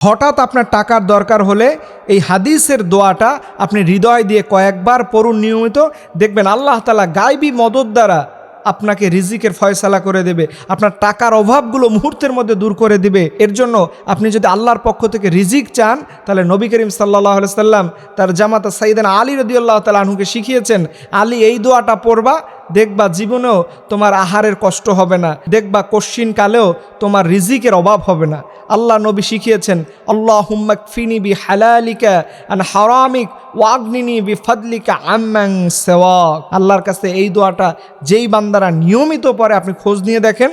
হঠাৎ আপনার টাকার দরকার হলে এই হাদিসের দোয়াটা আপনি হৃদয় দিয়ে কয়েকবার পড়ুন নিয়মিত। দেখবেন আল্লাহ তালা গাইবী মদত দ্বারা আপনাকে রিজিকের ফয়সালা করে দেবে, আপনার টাকার অভাবগুলো মুহূর্তের মধ্যে দূর করে দিবে। এর জন্য আপনি যদি আল্লাহর পক্ষ থেকে রিজিক চান, তাহলে নবী করিম সাল্লাহ সাল্লাম তার জামাতা সাইদান আলী রদিউল্লাহ তালা শিখিয়েছেন, আলী, এই দোয়াটা পড়বা দেখবা জীবনেও তোমার আহারের কষ্ট হবে না। দেখবা কশ্চিন কালেও তোমার রিজিকের অভাব হবে না। আল্লাহ নবী শিখিয়েছেন আল্লাহ হুম্মাক ফিনি বি হালালিকা আন হারামিক ওয়াগনিনি বি ফাদলিকা আম্মাং সেওয়াক। আল্লাহর কাছে এই দোয়াটা যেই বান্দারা নিয়মিত পরে আপনি খোঁজ নিয়ে দেখেন,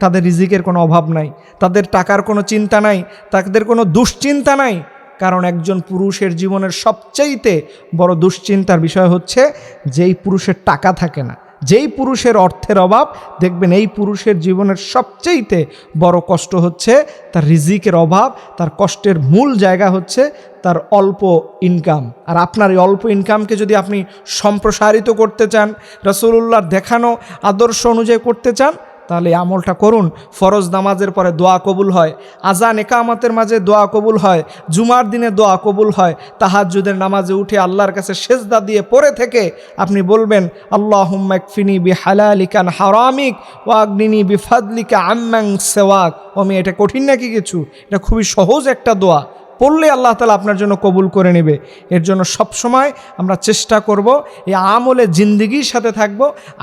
তাদের রিজিকের কোনো অভাব নাই, তাদের টাকার কোনো চিন্তা নাই, তাদের কোনো দুশ্চিন্তা নাই। কারণ একজন পুরুষের জীবনের সবচাইতে বড় দুশ্চিন্তার বিষয় হচ্ছে, যেই পুরুষের টাকা থাকে না। যেই পুরুষের অর্থের অভাব, দেখবেন এই পুরুষের জীবনের সবচেয়েতে বড় কষ্ট হচ্ছে তার রিজিকের অভাব, তার কষ্টের মূল জায়গা হচ্ছে তার অল্প ইনকাম আর আপনার এই অল্প ইনকামকে যদি আপনি সম্প্রসারিত করতে চান রসুল্লাহর দেখানো আদর্শ অনুযায়ী করতে চান তাহলে আমলটা করুন। ফরজ নামাজের পরে দোয়া কবুল হয়। আজান একামতের মাঝে দোয়া কবুল হয়। জুমার দিনে দোয়া কবুল হয়। তাহাজুদের নামাজে উঠে আল্লাহর কাছে সেজদা দিয়ে পড়ে থেকে আপনি বলবেন আল্লাহ হুম্মাকফিনি বি হালালিকান হারামিক ও আগ্নিনি বি ফাদলিকা আম্মাং সেওয়াক। আমি এটা কঠিন নাকি কিছু? এটা খুবই সহজ একটা দোয়া। পড়লে আল্লাহ তালা আপনার জন্য কবুল করে নেবে। এর জন্য সবসময় আমরা চেষ্টা করব, এই আমলে জিন্দিগির সাথে থাকব,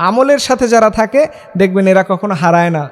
আমলের সাথে যারা থাকে, দেখবেন এরা কখনো হারায় না।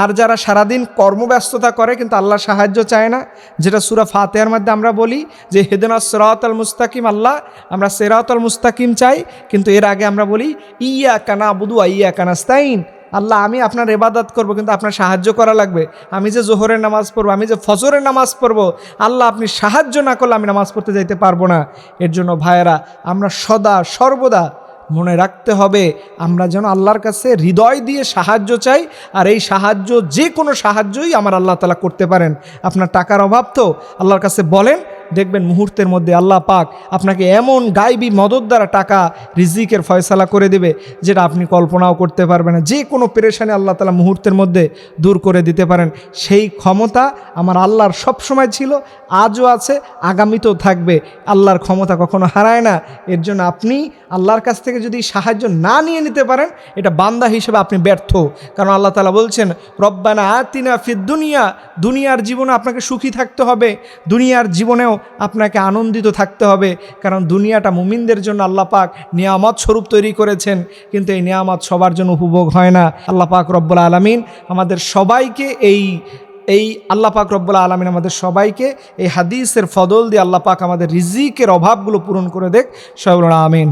আর যারা সারাদিন কর্মব্যস্ততা করে কিন্তু আল্লাহ সাহায্য চায় না, যেটা সুরা ফাতেহার মধ্যে আমরা বলি যে হেদেনা সেরাত আল মুস্তাকিম আল্লাহ, আমরা সেরাত আল মুস্তাকিম চাই, কিন্তু এর আগে আমরা বলি ইয়া কানা বুধু ইয়া কানাস্তাইন আল্লাহ, আমি আপনার এবাদত করব, কিন্তু আপনার সাহায্য করা লাগবে। আমি যে জোহরের নামাজ পড়ব, আমি যে ফজরের নামাজ পড়ব, আল্লাহ, আপনি সাহায্য না করলে আমি নামাজ পড়তে যাইতে পারব না। এর জন্য ভাইয়েরা, আমরা সদা, সর্বদা মনে রাখতে হবে, আমরা যেন আল্লাহর কাছে হৃদয় দিয়ে সাহায্য চাই, আর এই সাহায্য যে কোনো সাহায্যই আমার আল্লাহ তালা করতে পারেন। আপনার টাকার অভাব তো, আল্লাহর কাছে বলেন দেখবেন মুহূর্তের মধ্যে আল্লাহ পাক আপনাকে এমন গাইবি মদত দ্বারা টাকা রিজিকের ফয়সালা করে দেবে যেটা আপনি কল্পনাও করতে পারবেন না। যে কোনো পেরেশানি আল্লাহ তালা মুহূর্তের মধ্যে দূর করে দিতে পারেন। সেই ক্ষমতা আমার আল্লাহর সব সময় ছিল, আজও আছে, আগামীতেও থাকবে। আল্লাহর ক্ষমতা কখনো হারায় না। এর জন্য আপনি আল্লাহর কাছ থেকে যদি সাহায্য না নিয়ে নিতে পারেন, এটা বান্দা হিসেবে আপনি ব্যর্থ। কারণ আল্লাহ তালা বলছেন, রব্বানা আতিনা ফিদ দুনিয়া। দুনিয়ার জীবনে আপনাকে সুখী থাকতে হবে। দুনিয়ার জীবনেও আপনাকে আনন্দিত থাকতে হবে। কারণ দুনিয়াটা মুমিনদের জন্য আল্লাহ পাক নিয়ামত স্বরূপ তৈরি করেছেন। কিন্তু এই নিয়ামত সবার জন্য উপভোগ হয় না। আল্লাহ পাক রব্বুল আলমিন আমাদের সবাইকে এই এই আল্লাহ পাক রব্বুল্লা আলমিন আমাদের সবাইকে এই হাদিসের ফদল দিয়ে আল্লাহ পাক আমাদের রিজিকের অভাবগুলো পূরণ করে দেখ। সবাই আমিন।